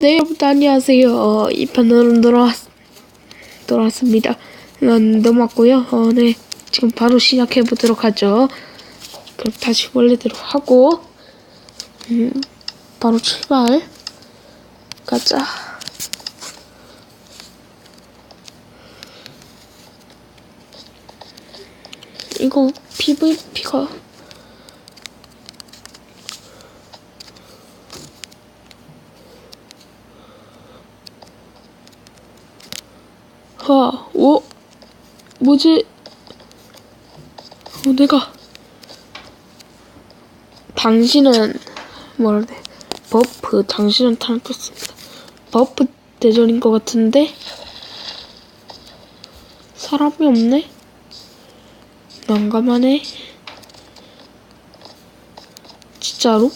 네, 여러분 안녕하세요. 어, 이 편으로 돌아왔, 돌아왔습니다. 난 넘어왔고요. 어, 네, 지금 바로 시작해 보도록 하죠. 그럼 다시 원래대로 하고, 음, 바로 출발. 가자. 이거 PVP가 하, 오, 뭐지? 어, 내가 당신은 뭐라 돼? 버프 당신은 탈퇴습니다 버프 대전인 것 같은데 사람이 없네. 난감하네. 진짜로?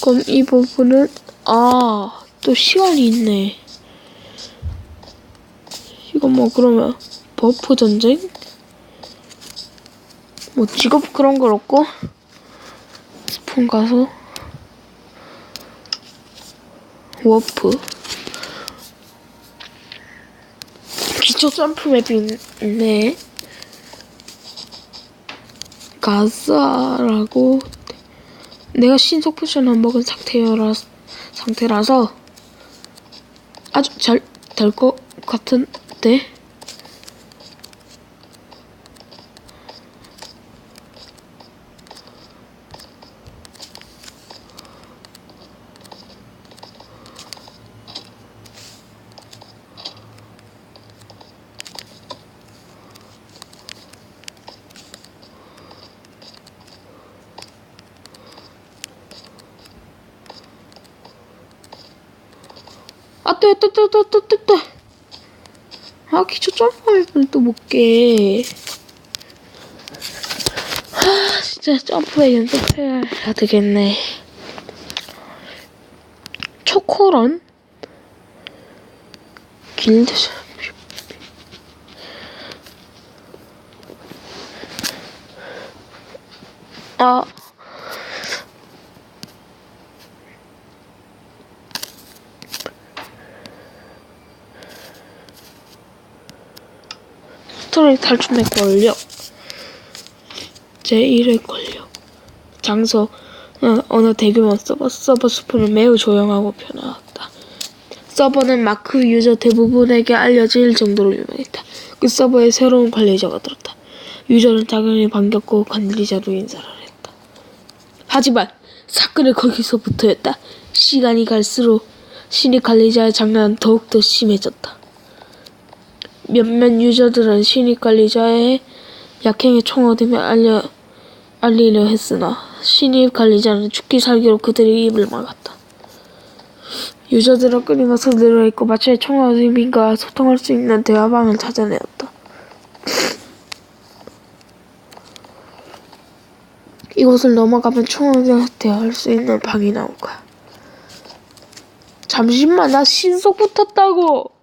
그럼 이 부분은 아, 또 시간이 있네. 이거 뭐 그러면 버프 전쟁? 뭐 직업 그런 걸 없고 스폰 가서 워프 기초 점프 맵이 있네. 가사라고 내가 신속 포션을 먹은 상태여라 상태라서 아주 잘 될 것 같은데 아, 또, 또, 또, 또, 또, 또, 또. 아, 기초 점프를 또 못 깨. 아, 진짜 점프에 연습해야 되겠네. 초코런? 길드 아. 스토리 탈춤의 권력 제1의 권력 장소 어, 어느 대규모 서버 서버 스폰은 매우 조용하고 편안하다. 서버는 마크 유저 대부분에게 알려질 정도로 유명했다. 그 서버에 새로운 관리자가 들었다. 유저는 당연히 반갑고 관리자로 인사를 했다. 하지만 사건은 거기서부터였다. 시간이 갈수록 신입 관리자의 장난은 더욱더 심해졌다 몇몇 유저들은 신입 관리자의 약행에 총어둠에 알려 알리려 했으나 신입 관리자는 죽기 살기로 그들의 입을 막았다. 유저들은 끊임없이 늘어있고 마치 총어둠인과 소통할 수 있는 대화방을 찾아내었다. 이곳을 넘어가면 총어둠과 대화할 수 있는 방이 나올 거야. 잠시만 나 신속 붙었다고.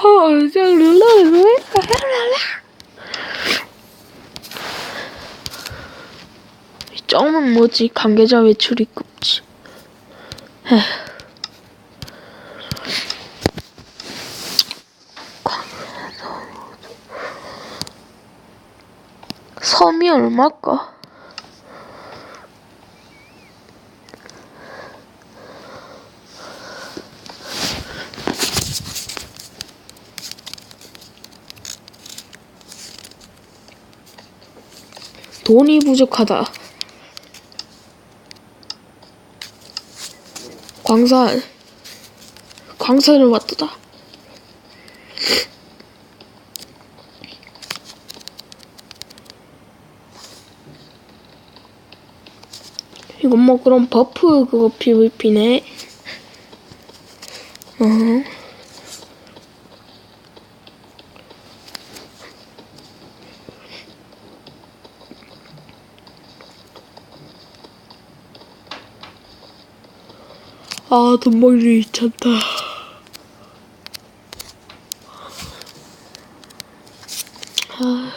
어, 저 룰라 룰라 이 점은 뭐지? 관계자 급지. 에휴. 섬이 얼마일까? 돈이 부족하다. 광산. 광산을 왔다. 이건 뭐 그럼 버프 그거 PVP네. 어. 아, 돈 벌기 미쳤다. 아,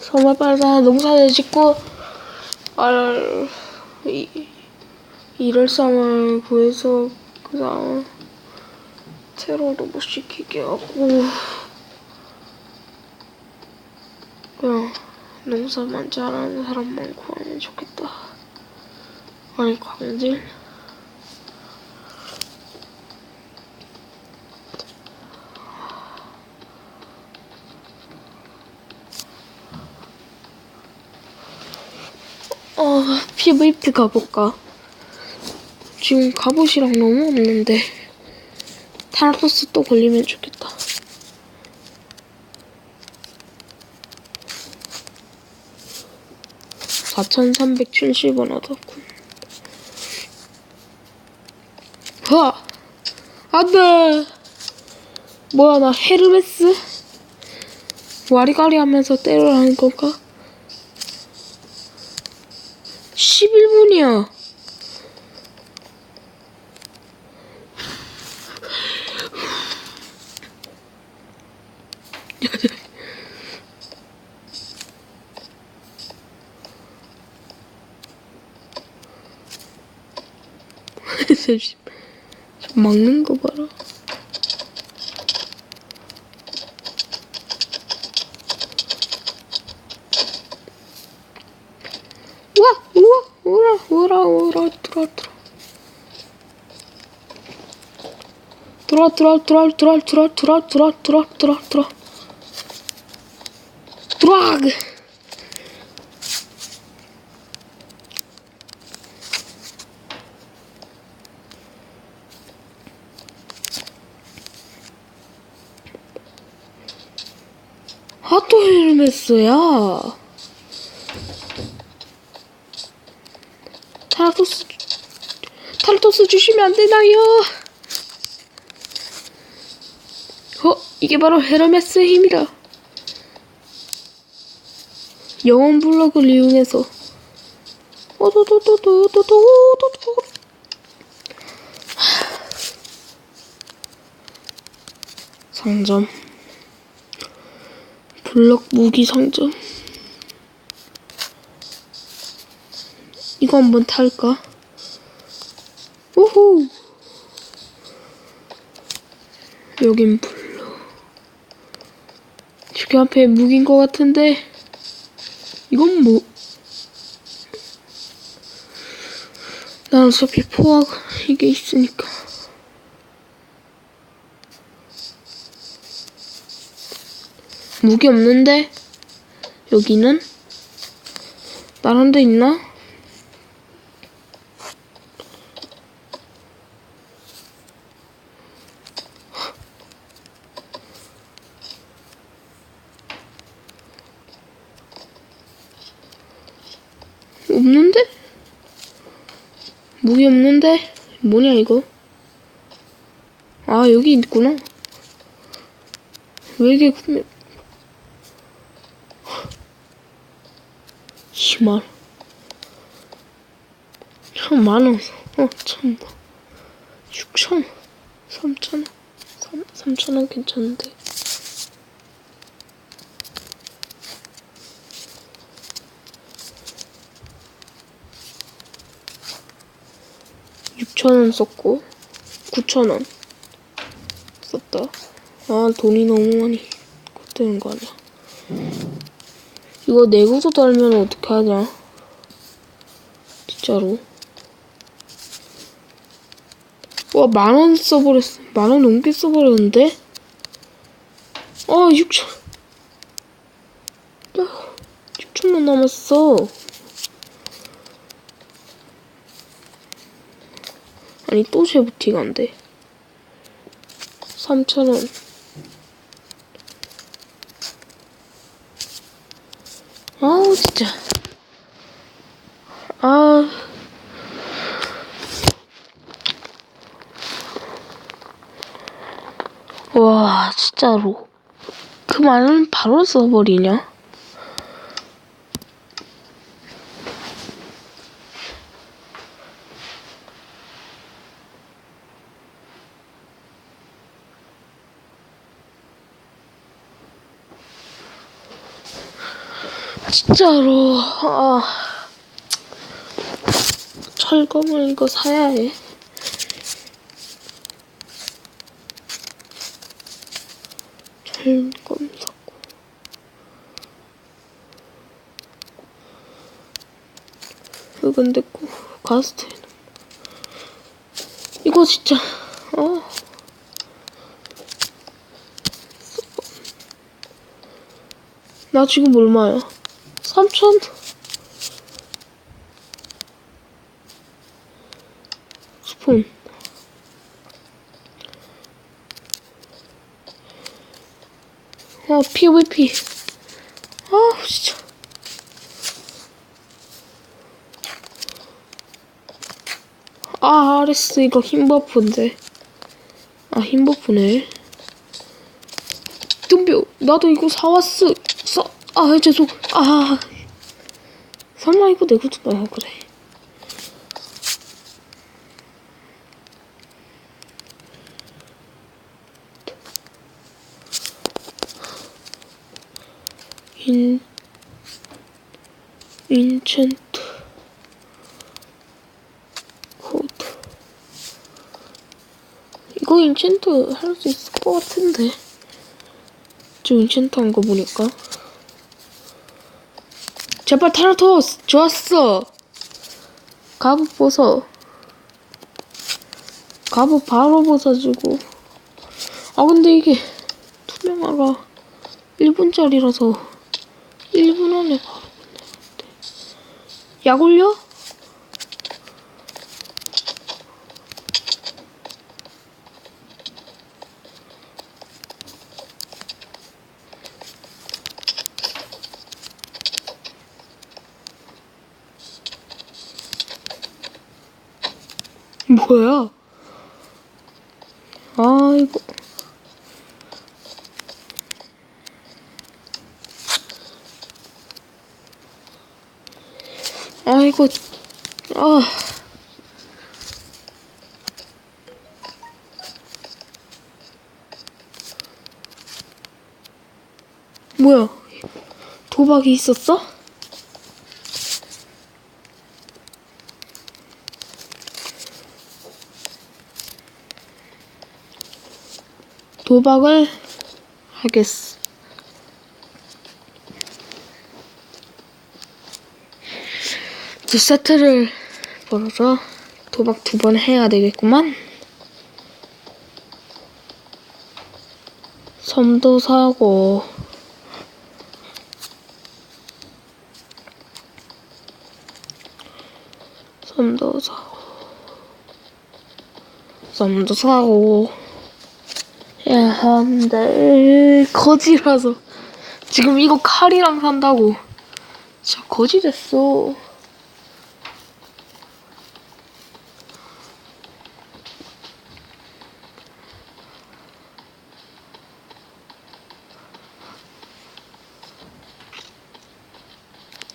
섬 정말 빠르다. 농사를 짓고 알 이, 일월삼을 구해서 그 다음 테러도 못 시키게 하고 그냥 농사만 잘하는 사람만 구하면 좋겠다. 아니 광질 어, PVP 가볼까? 지금 갑옷이랑 너무 없는데. 타르토스 또 걸리면 좋겠다. (4,370원) 얻었군. 와! 안 돼! 뭐야, 나 헤르메스? 와리가리 하면서 때려라는 건가? 11분이야. 잠시 좀 막는 거 봐라. 우와, 우와, 우라, 우라, 우라, 들어, 들어. 들어, 들어, 들어, 들어, 들어, 들어, 들어, 들어, 들어, 들어. 하또 헤르메스야. 타르토스 타르토스 주시면 안 되나요? 어, 이게 바로 헤르메스의 힘이다. 영혼 블럭을 이용해서 오도도도도도도도도 상점 블럭 무기 상점 이거 한번 탈까? 오호 여긴 블럭 저기 앞에 무기인 것 같은데 이건 뭐? 난 어차피 포화 이게 있으니까. 무기 없는데? 여기는? 다른 데 있나? 없는데? 없는데? 뭐냐 이거? 아 여기 있구나. 왜 이게 구매... 10만 천만 원, 어, 천만, 육천, 삼천 원, 삼, 삼천 원 괜찮은데. 육천 원 썼고, 구천 원 썼다. 아, 돈이 너무 많이 걷되는 거 아니야. 이거 내고서 달면 어떻게 하냐? 진짜로. 와, 만원 써버렸어. 만원 넘게 써버렸는데? 아, 6천. 아, 6천만 남았어. 아니, 또 재부팅 안 돼. 3천원. 아우 진짜 아 와, 진짜로. 그 말은 바로 써버리냐? 진짜로. 아. 철검을 이거 사야 해. 철검 사고. 흙은 됐고 가스트에는 이거 진짜. 어. 나 지금 얼마야? 3천? 스푼. 아, PVP. 아, 진짜. 아, 아레스 이거 힘 버프인데. 아, 힘 버프네. dum벼 나도 이거 사왔어. 사, 아, 죄송. 아. 설마 이거 내고 아, 그래. 인, 인챈트 코드 이거 인챈트 할 수 있을 것 같은데 지금 인챈트 한 거 보니까 제발 타라토스 좋았어. 갑옷 벗어. 갑옷 바로 벗어주고. 아 근데 이게 투명화가 1분짜리라서 1분 안에 바로 끝내는데 약 올려? 뭐야? 아이고. 아이고, 아. 뭐야? 도박이 있었어? 도박을 하겠어. 두 세트를 벌어서 도박 두 번 해야 되겠구만. 섬도 사고 섬도 사고 섬도 사고 해 야 하는데 거지라서 지금 이거 칼이랑 산다고 진짜 거지 됐어.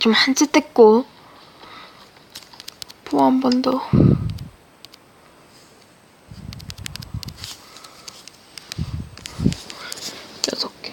좀 한치 뗐고 또한번 더. 여섯 개.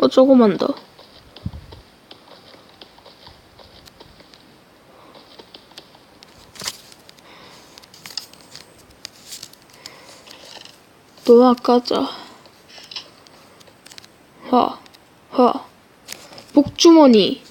어, 조금만 더. 노아 까자. 화, 화. 복주머니.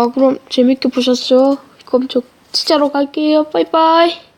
아, 그럼 재밌게 보셨죠? 그럼 저 진짜로 갈게요. 빠이빠이.